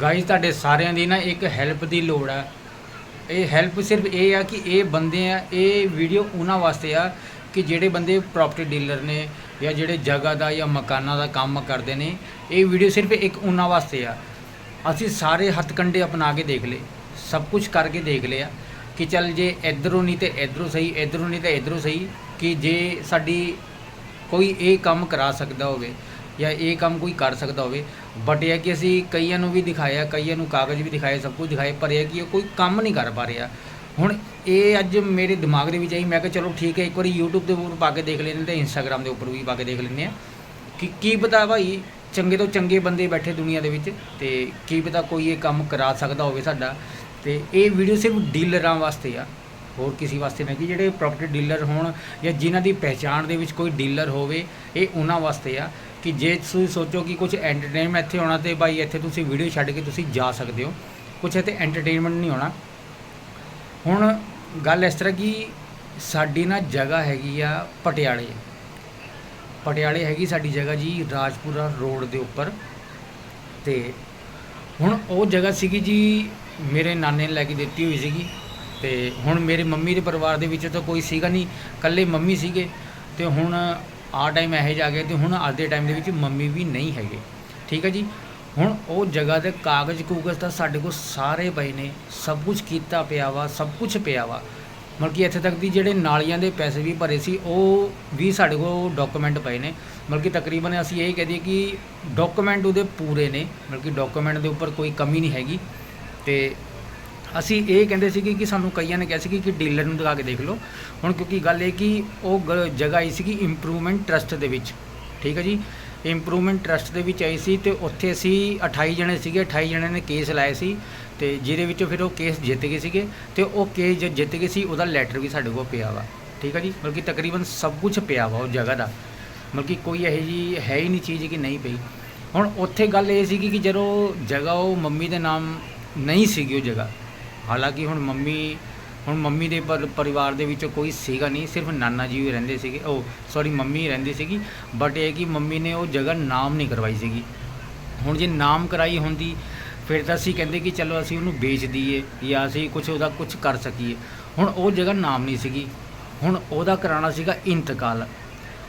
Guys ਤੁਹਾਡੇ ਸਾਰਿਆਂ ਦੀ ਨਾ ਇੱਕ ਹੈਲਪ ਦੀ ਲੋੜ ਆ। ਇਹ ਹੈਲਪ ਸਿਰਫ ਇਹ ਆ ਕਿ ਇਹ ਬੰਦੇ ਆ, ਇਹ ਵੀਡੀਓ ਉਹਨਾਂ ਵਾਸਤੇ ਆ ਕਿ ਜਿਹੜੇ ਬੰਦੇ ਪ੍ਰਾਪਰਟੀ ਡੀਲਰ ਨੇ ਜਾਂ ਜਿਹੜੇ ਜਗ੍ਹਾ ਦਾ ਜਾਂ ਮਕਾਨਾਂ ਦਾ ਕੰਮ ਕਰਦੇ ਨੇ, ਇਹ ਵੀਡੀਓ ਸਿਰਫ ਇੱਕ ਉਹਨਾਂ ਵਾਸਤੇ ਆ। ਅਸੀਂ ਸਾਰੇ ਹੱਥਕੰਡੇ ਅਪਣਾ ਕੇ ਦੇਖ ਲਏ, ਸਭ ਕੁਝ ਕਰਕੇ ਦੇਖ ਲਿਆ ਕਿ ਚੱਲ ਜੇ ਇਧਰੋਂ ਨਹੀਂ ਤੇ ਇਧਰੋਂ ਸਹੀ, ਇਧਰੋਂ ਨਹੀਂ ਤੇ ਇਧਰੋਂ ਸਹੀ, ਕਿ ਜੇ ਸਾਡੀ ਕੋਈ ਇਹ ਕੰਮ ਕਰਾ ਸਕਦਾ ਹੋਵੇ ਜਾਂ ਇਹ ਕੰਮ ਕੋਈ ਕਰ ਸਕਦਾ ਹੋਵੇ ਬਟ ਇਹ ਹੈ ਕਿ ਅਸੀਂ ਕਈਆਂ ਨੂੰ ਵੀ ਦਿਖਾਇਆ, ਕਈਆਂ ਨੂੰ ਕਾਗਜ਼ ਵੀ ਦਿਖਾਏ, ਸਭ ਕੁਝ ਦਿਖਾਏ ਪਰ ਇਹ ਹੈ ਕਿ ਇਹ ਕੋਈ ਕੰਮ ਨਹੀਂ ਕਰ ਪਾ ਰਿਹਾ। ਹੁਣ ਇਹ ਅੱਜ ਮੇਰੇ ਦਿਮਾਗ ਦੇ ਵਿੱਚ ਆਈ, ਮੈਂ ਕਿਹਾ ਚਲੋ ਠੀਕ ਹੈ, ਇੱਕ ਵਾਰੀ YouTube ਦੇ ਉੱਪਰ ਪਾ ਕੇ ਦੇਖ ਲੈਂਦੇ ਤੇ Instagram ਦੇ ਉੱਪਰ ਵੀ ਪਾ ਕੇ ਦੇਖ ਲੈਂਦੇ ਆ ਕਿ ਕੀ ਪਤਾ ਭਾਈ, ਚੰਗੇ ਤੋਂ ਚੰਗੇ ਬੰਦੇ ਬੈਠੇ ਦੁਨੀਆ ਦੇ ਵਿੱਚ ਤੇ ਕੀ ਪਤਾ ਕੋਈ ਇਹ ਕੰਮ ਕਰਾ ਸਕਦਾ ਹੋਵੇ ਸਾਡਾ। ਤੇ ਇਹ ਵੀਡੀਓ ਸਿਰਫ ਡੀਲਰਾਂ ਵਾਸਤੇ ਆ। ਹੋਰ ਕਿਸੇ ਵਾਸਤੇ ਨਹੀਂ, ਕਿ ਜਿਹੜੇ ਪ੍ਰਾਪਰਟੀ ਡੀਲਰ ਹੋਣ ਜਾਂ ਜਿਨ੍ਹਾਂ ਦੀ ਪਹਿਚਾਣ ਦੇ ਵਿੱਚ ਕੋਈ ਡੀਲਰ ਹੋਵੇ, ਇਹ ਉਹਨਾਂ ਵਾਸਤੇ ਆ। ਕਿ ਜੇ ਤੁਸੀਂ ਸੋਚੋ ਕਿ ਕੁਝ ਐਂਟਰਟੇਨਮੈਂਟ ਇੱਥੇ ਹੋਣਾ ਤੇ ਭਾਈ ਇੱਥੇ ਤੁਸੀਂ ਵੀਡੀਓ ਛੱਡ ਕੇ ਤੁਸੀਂ ਜਾ ਸਕਦੇ ਹੋ ਕੁਝ ਇੱਥੇ ਐਂਟਰਟੇਨਮੈਂਟ ਨਹੀਂ ਹੋਣਾ ਹੁਣ ਗੱਲ ਇਸ ਤਰ੍ਹਾਂ ਕਿ ਸਾਡੀ ਨਾ ਜਗ੍ਹਾ ਹੈਗੀ ਆ ਪਟਿਆਲੇ। ਪਟਿਆਲੇ ਹੈਗੀ ਸਾਡੀ ਜਗ੍ਹਾ ਜੀ ਰਾਜਪੁਰਾ ਰੋਡ ਦੇ ਉੱਪਰ। ਤੇ ਹੁਣ ਉਹ ਜਗ੍ਹਾ ਸੀਗੀ ਜੀ ਮੇਰੇ ਨਾਨੇ ਨੇ ਲੈ ਕੇ ਦਿੱਤੀ ਹੋਈ ਸੀਗੀ। ਤੇ ਹੁਣ ਮੇਰੇ ਮੰਮੀ ਦੇ ਪਰਿਵਾਰ ਦੇ ਵਿੱਚ ਤਾਂ ਕੋਈ ਸੀਗਾ ਨਹੀਂ, ਇਕੱਲੇ ਮੰਮੀ ਸੀਗੇ। ਤੇ ਹੁਣ ਆ ਟਾਈਮ ਇਹੋ ਜਿਹਾ ਆ ਗਿਆ ਤੇ ਹੁਣ ਅੱਜ ਦੇ ਟਾਈਮ ਦੇ ਵਿੱਚ ਮੰਮੀ ਵੀ ਨਹੀਂ ਹੈਗੇ। ਠੀਕ ਹੈ ਜੀ? ਹੁਣ ਉਹ ਜਗ੍ਹਾ ਦੇ ਕਾਗਜ਼ ਕੂਗਜ਼ ਤਾਂ ਸਾਡੇ ਕੋਲ ਸਾਰੇ ਪਏ ਨੇ। ਸਭ ਕੁਝ ਕੀਤਾ ਪਿਆ ਵਾ, ਸਭ ਕੁਝ ਪਿਆ ਵਾ। ਮਤਲਬ ਕਿ ਇੱਥੇ ਤੱਕ ਦੀ ਜਿਹੜੇ ਨਾਲੀਆਂ ਦੇ ਪੈਸੇ ਵੀ ਭਰੇ ਸੀ, ਉਹ ਵੀ ਸਾਡੇ ਕੋਲ ਡਾਕੂਮੈਂਟ ਪਏ ਨੇ। ਮਤਲਬ ਕਿ ਤਕਰੀਬਨ ਅਸੀਂ ਇਹ ਕਹਿ ਦਈਏ ਕਿ ਡਾਕੂਮੈਂਟ ਉਹਦੇ ਪੂਰੇ ਨੇ। ਮਤਲਬ ਕਿ ਡਾਕੂਮੈਂਟ ਦੇ ਉੱਪਰ ਕੋਈ ਕਮੀ ਨਹੀਂ ਹੈਗੀ। ਤੇ ਅਸੀਂ ਇਹ ਕਹਿੰਦੇ ਸੀਗੇ ਕਿ ਸਾਨੂੰ ਕਈਆਂ ਨੇ ਕਿਹਾ ਸੀ ਕਿ ਡੀਲਰ ਨੂੰ ਦਿਖਾ ਕੇ ਦੇਖ ਲਓ। ਹੁਣ ਕਿਉਂਕਿ ਗੱਲ ਇਹ ਕਿ ਉਹ ਗ- ਜਗ੍ਹਾ ਆਈ ਸੀਗੀ ਇੰਪਰੂਵਮੈਂਟ ਟਰਸਟ ਦੇ ਵਿੱਚ। ਠੀਕ ਹੈ ਜੀ? ਇੰਪਰੂਵਮੈਂਟ ਟਰਸਟ ਦੇ ਵਿੱਚ ਆਈ ਸੀ ਤੇ ਉੱਥੇ ਅਸੀਂ 28 ਜਣੇ ਸੀਗੇ 28 ਜਣੇ ਨੇ ਕੇਸ ਲਾਏ ਸੀ ਤੇ ਜਿਹਦੇ ਵਿੱਚੋਂ ਫਿਰ ਉਹ ਕੇਸ ਜਿੱਤ ਗਏ ਸੀਗੇ ਤੇ ਉਹ ਕੇਸ ਜਦ ਜਿੱਤ ਗਏ ਸੀ ਉਹਦਾ ਲੈਟਰ ਵੀ ਸਾਡੇ ਕੋਲ ਪਿਆ ਵਾ। ਠੀਕ ਹੈ ਜੀ? ਮਤਲਬ ਕਿ ਤਕਰੀਬਨ ਸਭ ਕੁਝ ਪਿਆ ਵਾ ਉਹ ਜਗ੍ਹਾ ਦਾ। ਮਤਲਬ ਕਿ ਕੋਈ ਇਹੋ ਜੀ ਹੈ ਹੀ ਨਹੀਂ ਚੀਜ਼ ਕਿ ਨਹੀਂ ਪਈ। ਹੁਣ ਉੱਥੇ ਗੱਲ ਇਹ ਸੀਗੀ ਕਿ ਜਦੋਂ ਜਗ੍ਹਾ ਉਹ ਮੰਮੀ ਦੇ ਨਾਮ ਨਹੀਂ ਸੀਗੀ ਉਹ ਜਗ੍ਹਾ ਹਾਲਾਂਕਿ ਹੁਣ ਮੰਮੀ ਹੁਣ ਮੰਮੀ ਦੇ ਪਰਿਵਾਰ ਦੇ ਵਿੱਚ ਕੋਈ ਸੀਗਾ ਨਹੀਂ, ਸਿਰਫ ਨਾਨਾ ਜੀ ਹੀ ਰਹਿੰਦੇ ਸੀਗੇ। ਉਹ ਸੌਰੀ ਮੰਮੀ ਹੀ ਰਹਿੰਦੀ ਸੀਗੀ। ਬਟ ਇਹ ਕਿ ਮੰਮੀ ਨੇ ਉਹ ਜਗ੍ਹਾ ਨਾਮ ਨਹੀਂ ਕਰਵਾਈ ਸੀਗੀ। ਹੁਣ ਜੇ ਨਾਮ ਕਰਾਈ ਹੁੰਦੀ, ਫਿਰ ਤਾਂ ਅਸੀਂ ਕਹਿੰਦੇ ਕਿ ਚਲੋ ਅਸੀਂ ਉਹਨੂੰ ਵੇਚ ਦਈਏ ਜਾਂ ਅਸੀਂ ਕੁਝ ਉਹਦਾ ਕੁਝ ਕਰ ਸਕੀਏ। ਹੁਣ ਉਹ ਜਗ੍ਹਾ ਨਾਮ ਨਹੀਂ ਸੀਗੀ। ਹੁਣ ਉਹਦਾ ਕਰਾਉਣਾ ਸੀਗਾ ਇੰਤਕਾਲ।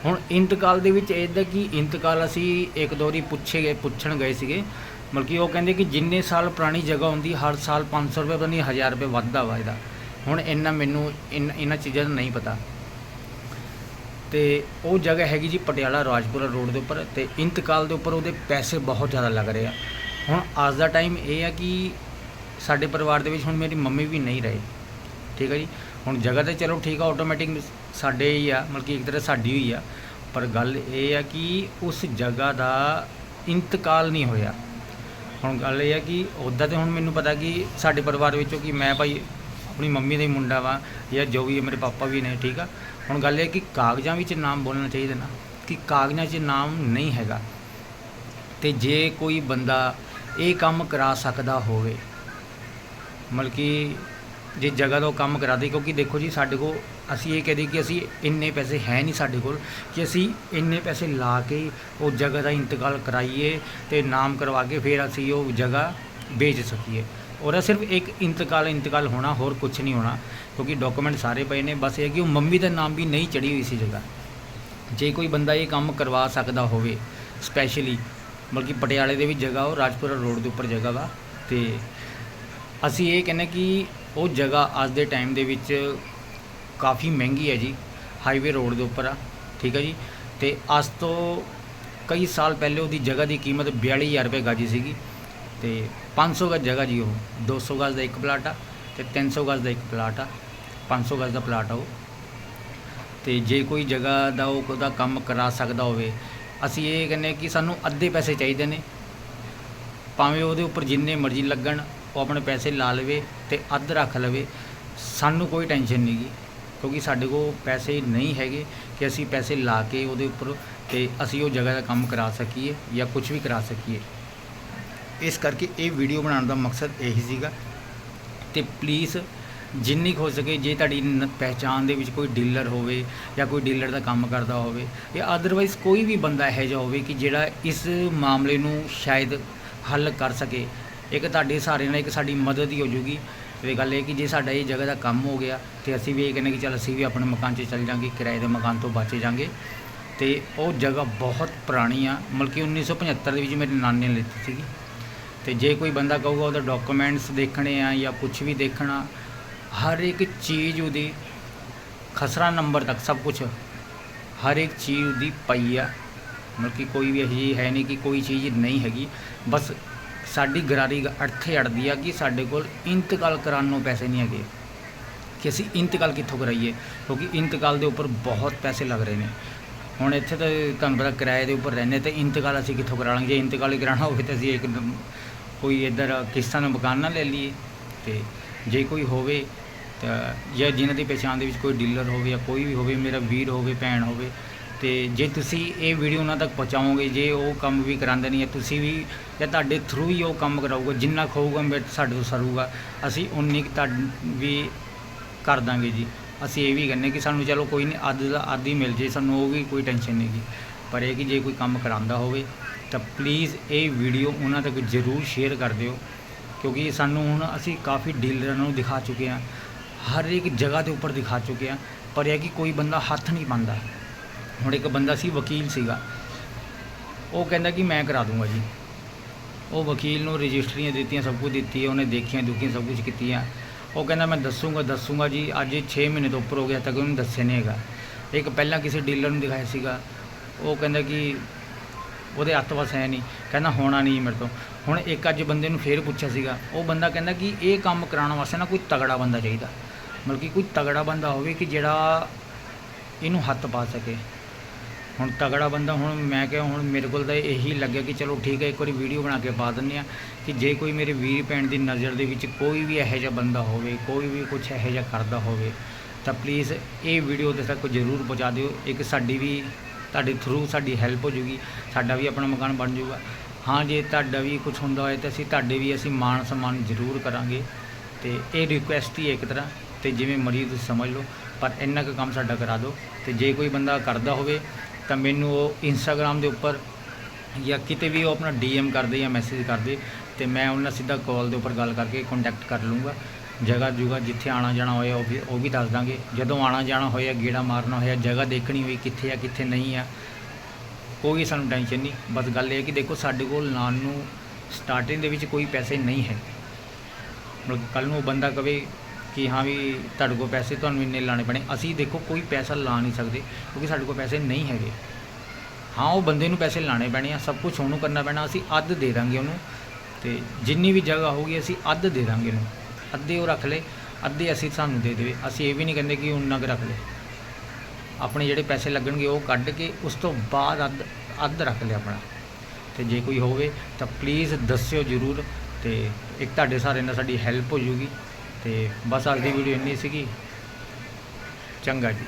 ਹੁਣ ਇੰਤਕਾਲ ਦੇ ਵਿੱਚ ਇਹਦਾ ਕਿ ਇੰਤਕਾਲ ਅਸੀਂ ਇੱਕ ਦੋ ਵਾਰੀ ਪੁੱਛੇ ਗਏ, ਪੁੱਛਣ ਗਏ ਸੀਗੇ। ਮਤਲਬ ਕਿ ਉਹ ਕਹਿੰਦੇ ਕਿ ਜਿੰਨੇ ਸਾਲ ਪੁਰਾਣੀ ਜਗ੍ਹਾ ਹੁੰਦੀ, ਹਰ ਸਾਲ 500 ਰੁਪਏ, ਪਤਾ ਨਹੀਂ 1000 ਰੁਪਏ ਵੱਧਦਾ ਵਾ ਇਹਦਾ। ਹੁਣ ਇੰਨਾ ਮੈਨੂੰ, ਇਨ- ਇਹਨਾਂ ਚੀਜ਼ਾਂ ਦਾ ਨਹੀਂ ਪਤਾ। ਤੇ ਉਹ ਜਗ੍ਹਾ ਹੈਗੀ ਜੀ ਪਟਿਆਲਾ ਰਾਜਪੁਰਾ ਰੋਡ ਦੇ ਉੱਪਰ ਤੇ ਇੰਤਕਾਲ ਦੇ ਉੱਪਰ ਉਹਦੇ ਪੈਸੇ ਬਹੁਤ ਜ਼ਿਆਦਾ ਲੱਗ ਰਹੇ ਆ। ਹੁਣ ਅੱਜ ਦਾ ਟਾਈਮ ਇਹ ਆ ਕਿ ਸਾਡੇ ਪਰਿਵਾਰ ਦੇ ਵਿੱਚ ਹੁਣ ਮੇਰੀ ਮੰਮੀ ਵੀ ਨਹੀਂ ਰਹੇ। ਠੀਕ ਹੈ ਜੀ? ਹੁਣ ਜਗ੍ਹਾ ਤੇ ਚਲੋ ਠੀਕ ਆ ਆਟੋਮੈਟਿਕ ਸਾਡੇ ਹੀ ਆ ਮਤਲਬ ਕਿ ਇੱਕ ਤਰ੍ਹਾਂ ਸਾਡੀ ਹੋਈ ਆ। ਪਰ ਗੱਲ ਇਹ ਆ ਕਿ ਉਸ ਜਗ੍ਹਾ ਦਾ ਇੰਤਕਾਲ ਨਹੀਂ ਹੋਇਆ। ਹੁਣ ਗੱਲ ਇਹ ਹੈ ਕਿ ਉੱਦਾਂ ਤੇ ਹੁਣ ਮੈਨੂੰ ਪਤਾ ਕਿ ਸਾਡੇ ਪਰਿਵਾਰ ਵਿੱਚੋਂ ਕਿ ਮੈਂ ਭਾਈ ਆਪਣੀ ਮੰਮੀ ਦਾ ਹੀ ਮੁੰਡਾ ਵਾ, ਜਾਂ ਜੋ ਵੀ ਹੈ ਮੇਰੇ ਪਾਪਾ ਵੀ ਨੇ, ਠੀਕ ਆ। ਹੁਣ ਗੱਲ ਇਹ ਕਿ ਕਾਗਜ਼ਾਂ ਵਿੱਚ ਨਾਮ ਬੋਲਣਾ ਚਾਹੀਦਾ ਨਾ, ਕਿ ਕਾਗਜ਼ਾਂ 'ਚ ਨਾਮ ਨਹੀਂ ਹੈਗਾ। ਤੇ ਜੇ ਕੋਈ ਬੰਦਾ ਇਹ ਕੰਮ ਕਰਾ ਸਕਦਾ ਹੋਵੇ, ਮਤਲਬ ਕਿ ਜੇ ਜਗ੍ਹਾ ਤੋਂ ਕੰਮ ਕਰਾ ਦੇ ਕਿਉਂਕਿ ਦੇਖੋ ਜੀ ਸਾਡੇ ਕੋਲ ਅਸੀਂ ਇਹ ਕਹਦੇ ਕਿ ਅਸੀਂ ਇੰਨੇ ਪੈਸੇ ਹੈ ਨਹੀਂ ਸਾਡੇ ਕੋਲ ਕਿ ਅਸੀਂ ਇੰਨੇ ਪੈਸੇ ਲਾ ਕੇ ਉਹ ਜਗ੍ਹਾ ਦਾ ਇੰਤਕਾਲ ਕਰਾਈਏ ਤੇ ਨਾਮ ਕਰਵਾ ਕੇ ਫਿਰ ਅਸੀਂ ਉਹ ਜਗ੍ਹਾ ਵੇਚ ਸਕੀਏ। ਔਰ ਸਿਰਫ ਇੱਕ ਇੰਤਕਾਲ ਇੰਤਕਾਲ ਹੋਣਾ, ਹੋਰ ਕੁਝ ਨਹੀਂ ਹੋਣਾ, ਕਿਉਂਕਿ ਡਾਕੂਮੈਂਟ ਸਾਰੇ ਪਏ ਨੇ, ਬਸ ਇਹ ਕਿ ਉਹ ਮੰਮੀ ਦਾ ਨਾਮ ਵੀ ਨਹੀਂ ਚੜੀ ਹੋਈ ਸੀ ਜਗ੍ਹਾ। ਜੇ ਕੋਈ ਬੰਦਾ ਇਹ ਕੰਮ ਕਰਵਾ ਸਕਦਾ ਹੋਵੇ ਸਪੈਸ਼ਲੀ ਬਲਕਿ ਪਟਿਆਲੇ ਦੇ ਵੀ ਜਗ੍ਹਾ, ਉਹ ਰਾਜਪੁਰਾ ਰੋਡ ਦੇ ਉੱਪਰ ਜਗ੍ਹਾ ਵਾ, ਤੇ ਅਸੀਂ ਇਹ ਕਹਿੰਦੇ ਕਿ ਉਹ ਜਗ੍ਹਾ ਅੱਜ ਦੇ ਟਾਈਮ ਦੇ ਵਿੱਚ ਕਾਫੀ ਮਹਿੰਗੀ ਹੈ ਜੀ ਹਾਈਵੇ ਰੋਡ ਦੇ ਉੱਪਰ ਆ, ਠੀਕ ਹੈ ਜੀ। ਤੇ ਅੱਜ ਤੋਂ ਕਈ ਸਾਲ ਪਹਿਲੇ ਉਹਦੀ ਜਗ੍ਹਾ ਦੀ ਕੀਮਤ 42000 ਰੁਪਏ ਗਾਜੀ ਸੀਗੀ। ਤੇ 500 ਗਜ ਜਗ੍ਹਾ ਜੀ ਉਹ 200 ਗਜ ਦਾ ਇੱਕ ਪਲਾਟ ਆ ਤੇ 300 ਗਜ ਦਾ ਇੱਕ ਪਲਾਟ ਆ 500 ਗਜ ਦਾ ਪਲਾਟ ਆ ਉਹ। ਤੇ ਜੇ ਕੋਈ ਜਗ੍ਹਾ ਦਾ ਉਹ ਉਹਦਾ ਕੰਮ ਕਰਾ ਸਕਦਾ ਹੋਵੇ, ਅਸੀਂ ਇਹ ਕਹਿੰਦੇ ਕਿ ਸਾਨੂੰ ਅੱਧੇ ਪੈਸੇ ਚਾਹੀਦੇ ਨੇ। ਭਾਵੇਂ ਉਹਦੇ ਉੱਪਰ ਜਿੰਨੇ ਮਰਜ਼ੀ ਲੱਗਣ, ਉਹ ਆਪਣੇ ਪੈਸੇ ਲਾ ਲਵੇ ਤੇ ਅੱਧ ਰੱਖ ਲਵੇ, ਸਾਨੂੰ ਕੋਈ ਟੈਨਸ਼ਨ ਨਹੀਂ ਗੀ, ਕਿਉਂਕਿ ਸਾਡੇ ਕੋਲ ਪੈਸੇ ਨਹੀਂ ਹੈਗੇ ਕਿ ਅਸੀਂ ਪੈਸੇ ਲਾ ਕੇ ਉਹਦੇ ਉੱਪਰ ਤੇ ਅਸੀਂ ਉਹ ਜਗ੍ਹਾ ਦਾ ਕੰਮ ਕਰਾ ਸਕੀਏ ਜਾਂ ਕੁਝ ਵੀ ਕਰਾ ਸਕੀਏ। ਇਸ ਕਰਕੇ ਇਹ ਵੀਡੀਓ ਬਣਾਉਣ ਦਾ ਮਕਸਦ ਇਹੀ ਸੀਗਾ ਤੇ ਪਲੀਜ਼ ਜਿੰਨੀ ਕੁ ਹੋ ਸਕੇ, ਜੇ ਤੁਹਾਡੀ ਨ- ਪਹਿਚਾਣ ਦੇ ਵਿੱਚ ਕੋਈ ਡੀਲਰ ਹੋਵੇ ਜਾਂ ਕੋਈ ਡੀਲਰ ਦਾ ਕੰਮ ਕਰਦਾ ਹੋਵੇ, ਜਾਂ ਅਦਰਵਾਈਜ਼ ਕੋਈ ਵੀ ਬੰਦਾ ਇਹੋ ਜਿਹਾ ਹੋਵੇ ਕਿ ਜਿਹੜਾ ਇਸ ਮਾਮਲੇ ਨੂੰ ਸ਼ਾਇਦ ਹੱਲ ਕਰ ਸਕੇ ਇੱਕ ਤੁਹਾਡੇ ਸਹਾਰੇ ਨਾਲ ਇੱਕ ਸਾਡੀ ਮਦਦ ਹੀ ਹੋ ਜੂਗੀ। ਤੇ ਗੱਲ ਇਹ ਕਿ ਜੇ ਸਾਡਾ ਇਹ ਜਗ੍ਹਾ ਦਾ ਕੰਮ ਹੋ ਗਿਆ, ਤੇ ਅਸੀਂ ਵੀ ਇਹ ਕਹਿੰਦੇ ਕਿ ਚਲ ਅਸੀਂ ਵੀ ਆਪਣੇ ਮਕਾਨ 'ਚ ਚੱਲ ਜਾਂਗੇ, ਕਿਰਾਏ ਦੇ ਮਕਾਨ ਤੋਂ ਬਚ ਜਾਂਗੇ। ਤੇ ਉਹ ਜਗ੍ਹਾ ਬਹੁਤ ਪੁਰਾਣੀ ਆ, ਮਤਲਬ ਕਿ 1975 ਦੇ ਵਿੱਚ ਮੇਰੇ ਨਾਨੇ ਨੇ ਲਿੱਤੀ ਸੀਗੀ। ਤੇ ਜੇ ਕੋਈ ਬੰਦਾ ਕਹੂਗਾ ਉਹਦਾ ਡਾਕੂਮੈਂਟਸ ਦੇਖਣੇ ਆ ਜਾਂ ਕੁਝ ਵੀ ਦੇਖਣਾ, ਹਰ ਇੱਕ ਚੀਜ਼ ਉਹਦੀ ਖਸਰਾ ਨੰਬਰ ਤੱਕ ਸਭ ਕੁਝ ਹਰ ਇੱਕ ਚੀਜ਼ ਦੀ ਪਈ ਆ। ਮਤਲਬ ਕਿ ਕੋਈ ਵੀ ਇਹੀ ਹੈ ਨਹੀਂ ਕਿ ਕੋਈ ਚੀਜ਼ ਨਹੀਂ ਹੈਗੀ। ਬਸ ਸਾਡੀ ਗਰਾਰੀ ਅੜਥੇ ਅੜਦੀ ਆ ਕਿ ਸਾਡੇ ਕੋਲ ਇੰਤਕਾਲ ਕਰਾਉਣ ਨੂੰ ਪੈਸੇ ਨਹੀਂ ਹੈਗੇ। ਕਿ ਅਸੀਂ ਇੰਤਕਾਲ ਕਿੱਥੋਂ ਕਰਾਈਏ? ਕਿਉਂਕਿ ਇੰਤਕਾਲ ਦੇ ਉੱਪਰ ਬਹੁਤ ਪੈਸੇ ਲੱਗ ਰਹੇ ਨੇ। ਹੁਣ ਇੱਥੇ ਤਾਂ ਤੁਹਾਨੂੰ ਪਤਾ ਕਿਰਾਏ ਦੇ ਉੱਪਰ ਰਹਿੰਦੇ, ਤੇ ਇੰਤਕਾਲ ਅਸੀਂ ਕਿੱਥੋਂ ਕਰਾ ਲਾਂਗੇ? ਜੇ ਇੰਤਕਾਲ ਹੀ ਕਰਾਉਣਾ ਹੋਵੇ ਤਾਂ ਅਸੀਂ ਇੱਕ ਕੋਈ ਇੱਧਰ ਕਿਸ਼ਤਾਂ ਦਾ ਮਕਾਨ ਨਾ ਲੈ ਲਈਏ। ਤੇ ਜੇ ਕੋਈ ਹੋਵੇ ਤਾਂ ਜਾਂ ਜਿਨ੍ਹਾਂ ਦੀ ਪਛਾਣ ਦੇ ਵਿੱਚ ਕੋਈ ਡੀਲਰ ਹੋਵੇ ਜਾਂ ਕੋਈ ਵੀ ਹੋਵੇ, ਮੇਰਾ ਵੀਰ ਹੋਵੇ, ਭੈਣ ਹੋਵੇ ਤੇ ਜੇ ਤੁਸੀਂ ਇਹ ਵੀਡੀਓ ਉਹਨਾਂ ਤੱਕ ਪਹੁੰਚਾਓਗੇ, ਜੇ ਉਹ ਕੰਮ ਵੀ ਕਰਾਉਂਦੇ ਨਹੀਂ ਹੈ ਤੁਸੀਂ ਵੀ ਜਾਂ ਤੁਹਾਡੇ ਥਰੂ ਹੀ ਉਹ ਕੰਮ ਕਰਾਊਗਾ ਜਿੰਨਾ ਖਾਊਗਾ ਮੇਰੇ ਸਾਡੇ ਤੋਂ ਸਰੂਗਾ। ਅਸੀਂ ਉਨੀ ਕੁ ਤੁਹਾਡ ਵੀ ਕਰ ਦਾਂਗੇ ਜੀ। ਅਸੀਂ ਇਹ ਵੀ ਕਹਿੰਦੇ ਕਿ ਸਾਨੂੰ ਚਲੋ ਕੋਈ ਨਹੀਂ, ਅੱਧ ਦਾ ਅੱਧ ਹੀ ਮਿਲ ਜੇ, ਸਾਨੂੰ ਉਹ ਵੀ ਕੋਈ ਟੈਨਸ਼ਨ ਨਹੀਂ ਗੀ ਪਰ ਇਹ ਕਿ ਜੇ ਕੋਈ ਕੰਮ ਕਰਾਉਂਦਾ ਹੋਵੇ, ਤਾਂ ਪਲੀਜ਼ ਇਹ ਵੀਡੀਓ ਉਹਨਾਂ ਤੱਕ ਜ਼ਰੂਰ ਸ਼ੇਅਰ ਕਰ ਦਿਓ। ਕਿਉਂਕਿ ਸਾਨੂੰ ਹੁਣ ਅਸੀਂ ਕਾਫੀ ਡੀਲਰਾਂ ਨੂੰ ਦਿਖਾ ਚੁੱਕੇ ਹਾਂ। ਹਰ ਇੱਕ ਜਗ੍ਹਾ ਦੇ ਉੱਪਰ ਦਿਖਾ ਚੁੱਕੇ ਹਾਂ। ਪਰ ਇਹ ਕਿ ਕੋਈ ਬੰਦਾ ਹੱਥ ਨਹੀਂ ਪਾਉਂਦਾ। ਹੁਣ ਇੱਕ ਬੰਦਾ ਸੀ ਵਕੀਲ ਸੀਗਾ। ਉਹ ਕਹਿੰਦਾ ਕਿ ਮੈਂ ਕਰਾ ਦੂੰਗਾ ਜੀ। ਉਹ ਵਕੀਲ ਨੂੰ ਰਜਿਸਟਰੀਆਂ ਦਿੱਤੀਆਂ, ਸਭ ਕੁਝ ਦਿੱਤੀ ਉਹਨੇ ਦੇਖੀਆਂ, ਦੁਖੀਆਂ, ਸਭ ਕੁਝ ਕੀਤੀਆਂ। ਉਹ ਕਹਿੰਦਾ, ਮੈਂ ਦੱਸੂਗਾ ਦੱਸੂਗਾ ਜੀ, ਅੱਜ 6 ਮਹੀਨੇ ਤੋਂ ਉੱਪਰ ਹੋ ਗਿਆ, ਤੱਕ ਉਹਨੂੰ ਦੱਸਿਆ ਨਹੀਂ ਹੈਗਾ। ਇੱਕ ਪਹਿਲਾਂ ਕਿਸੇ ਡੀਲਰ ਨੂੰ ਦਿਖਾਇਆ ਸੀਗਾ। ਉਹ ਕਹਿੰਦਾ ਕਿ ਉਹਦੇ ਹੱਥ ਵਸ ਹੈ ਨਹੀਂ। ਕਹਿੰਦਾ, ਹੋਣਾ ਨਹੀਂ ਮੇਰੇ ਤੋਂ। ਹੁਣ ਇੱਕ ਅੱਜ ਬੰਦੇ ਨੂੰ ਫੇਰ ਪੁੱਛਿਆ ਸੀਗਾ। ਉਹ ਬੰਦਾ ਕਹਿੰਦਾ ਕਿ ਇਹ ਕੰਮ ਕਰਾਉਣ ਵਾਸਤੇ ਨਾ ਕੋਈ ਤਗੜਾ ਬੰਦਾ ਚਾਹੀਦਾ। ਮਤਲਬ ਕਿ ਕੋਈ ਤਗੜਾ ਬੰਦਾ ਹੋਵੇ ਕਿ ਜਿਹੜਾ ਇਹਨੂੰ ਹੱਥ ਪਾ ਸਕੇ। ਹੁਣ ਤਗੜਾ ਬੰਦਾ ਹੁਣ ਮੈਂ ਕਿਹਾ ਹੁਣ ਮੇਰੇ ਕੋਲ ਤਾਂ ਇਹੀ ਲੱਗਿਆ ਕਿ ਚਲੋ ਠੀਕ ਹੈ, ਇੱਕ ਵਾਰੀ ਵੀਡੀਓ ਬਣਾ ਕੇ ਪਾ ਦਿੰਦੇ ਆ ਕਿ ਜੇ ਕੋਈ ਮੇਰੇ ਵੀਰ ਭੈਣ ਦੀ ਨਜ਼ਰ ਦੇ ਵਿੱਚ ਕੋਈ ਵੀ ਇਹੋ ਜਿਹਾ ਬੰਦਾ ਹੋਵੇ, ਕੋਈ ਵੀ ਕੁਝ ਇਹੋ ਜਿਹਾ ਕਰਦਾ ਹੋਵੇ, ਤਾਂ ਪਲੀਜ਼ ਇਹ ਵੀਡੀਓ ਦੇ ਤੱਕ ਜ਼ਰੂਰ ਪਹੁੰਚਾ ਦਿਓ। ਇੱਕ ਸਾਡੀ ਵੀ ਤੁਹਾਡੇ ਥਰੂ ਸਾਡੀ ਹੈਲਪ ਹੋ ਜੂਗੀ ਸਾਡਾ ਵੀ ਆਪਣਾ ਮਕਾਨ ਬਣ ਜਾਊਗਾ। ਹਾਂ, ਜੇ ਤੁਹਾਡਾ ਵੀ ਕੁਝ ਹੁੰਦਾ ਹੋਏ ਤਾਂ ਅਸੀਂ ਤੁਹਾਡੇ ਵੀ ਅਸੀਂ ਮਾਣ ਸਨਮਾਨ ਜ਼ਰੂਰ ਕਰਾਂਗੇ। ਤੇ ਇਹ ਰਿਕੁਐਸਟ ਹੀ ਹੈ ਇੱਕ ਤਰ੍ਹਾਂ, ਤੇ ਜਿਵੇਂ ਮਰਜ਼ੀ ਤੁਸੀਂ ਸਮਝ ਲਓ, ਪਰ ਇੰਨਾ ਕੁ ਕੰਮ ਸਾਡਾ ਕਰਾ ਦਿਓ। ਤੇ ਜੇ ਕੋਈ ਬੰਦਾ ਕਰਦਾ ਹੋਵੇ ਤਾਂ ਮੈਨੂੰ ਉਹ ਇੰਸਟਾਗ੍ਰam ਦੇ ਉੱਪਰ ਜਾਂ ਕਿਤੇ ਵੀ ਉਹ ਆਪਣਾ ਡੀਐਮ ਕਰਦੇ ਜਾਂ ਮੈਸੇਜ ਕਰਦੇ, ਤੇ ਮੈਂ ਉਹਨਾਂ ਨਾਲ ਸਿੱਧਾ ਕਾਲ ਦੇ ਉੱਪਰ ਗੱਲ ਕਰਕੇ ਕੰਟੈਕਟ ਕਰ ਲੂੰਗਾ ਜਗ੍ਹਾ ਜੁਗਾ ਜਿੱਥੇ ਆਣਾ ਜਾਣਾ ਹੋਇਆ ਉਹ ਵੀ ਉਹ ਵੀ ਦੱਸ ਦਾਂਗੇ। ਜਦੋਂ ਆਣਾ ਜਾਣਾ ਹੋਇਆ, ਗੇੜਾ ਮਾਰਨਾ ਹੋਇਆ, ਜਗ੍ਹਾ ਦੇਖਣੀ ਹੋਈ ਕਿੱਥੇ ਆ, ਕਿੱਥੇ ਨਹੀਂ ਆ, ਕੋਈ ਸਾਨੂੰ ਟੈਨਸ਼ਨ ਨਹੀਂ। ਬਸ ਗੱਲ ਇਹ ਹੈ ਕਿ ਦੇਖੋ, ਸਾਡੇ ਕੋਲ ਲਾਣ ਨੂੰ ਸਟਾਰਟਿੰਗ ਦੇ ਵਿੱਚ ਕੋਈ ਪੈਸੇ ਨਹੀਂ ਹੈ। ਮਤਲਬ ਕੱਲ ਨੂੰ ਉਹ ਬੰਦਾ ਕਵੇ ਕਿ ਹਾਂ ਵੀ ਤੁਹਾਡੇ ਕੋਲ ਪੈਸੇ ਤੁਹਾਨੂੰ ਇੰਨੇ ਲਾਣੇ ਪੈਣੇ। ਅਸੀਂ ਦੇਖੋ, ਕੋਈ ਪੈਸਾ ਲਾ ਨਹੀਂ ਸਕਦੇ ਕਿਉਂਕਿ ਸਾਡੇ ਕੋਲ ਪੈਸੇ ਨਹੀਂ ਹੈਗੇ। ਹਾਂ, ਉਹ ਬੰਦੇ ਨੂੰ ਪੈਸੇ ਲਾਣੇ ਪੈਣੇ ਆ, ਸਭ ਕੁਝ ਉਹਨੂੰ ਕਰਨਾ ਪੈਣਾ, ਅਸੀਂ ਅੱਧ ਦੇ ਦਾਂਗੇ ਉਹਨੂੰ। ਤੇ ਜਿੰਨੀ ਵੀ ਜਗ੍ਹਾ ਹੋਊਗੀ, ਅਸੀਂ ਅੱਧ ਦੇ ਦਾਂਗੇ ਉਹਨੂੰ। ਅੱਧੇ ਉਹ ਰੱਖ ਲੇ, ਅੱਧੇ ਅਸੀਂ ਸਾਨੂੰ ਦੇ ਦੇਵੇ। ਅਸੀਂ ਇਹ ਵੀ ਨਹੀਂ ਕਹਿੰਦੇ ਕਿ ਉਨਾ ਕੁ ਰੱਖ ਲੈ। ਆਪਣੇ ਜਿਹੜੇ ਪੈਸੇ ਲੱਗਣਗੇ, ਉਹ ਕੱਢ ਕੇ ਉਸ ਤੋਂ ਬਾਅਦ ਅੱਧ ਅੱਧ ਰੱਖ ਲਿਆ ਆਪਣਾ। ਤੇ ਜੇ ਕੋਈ ਹੋਵੇ ਤਾਂ ਪਲੀਜ਼ ਦੱਸਿਓ ਜਰੂਰ ਤੇ ਇੱਕ ਤੁਹਾਡੇ ਸਾਰੇ ਨਾਲ ਸਾਡੀ ਹੈਲਪ ਹੋ ਜੂਗੀ। ਤੇ ਬਸ ਅੱਜ ਦੀ ਵੀਡੀਓ ਇੰਨੀ ਸੀਗੀ। ਚੰਗਾ ਜੀ।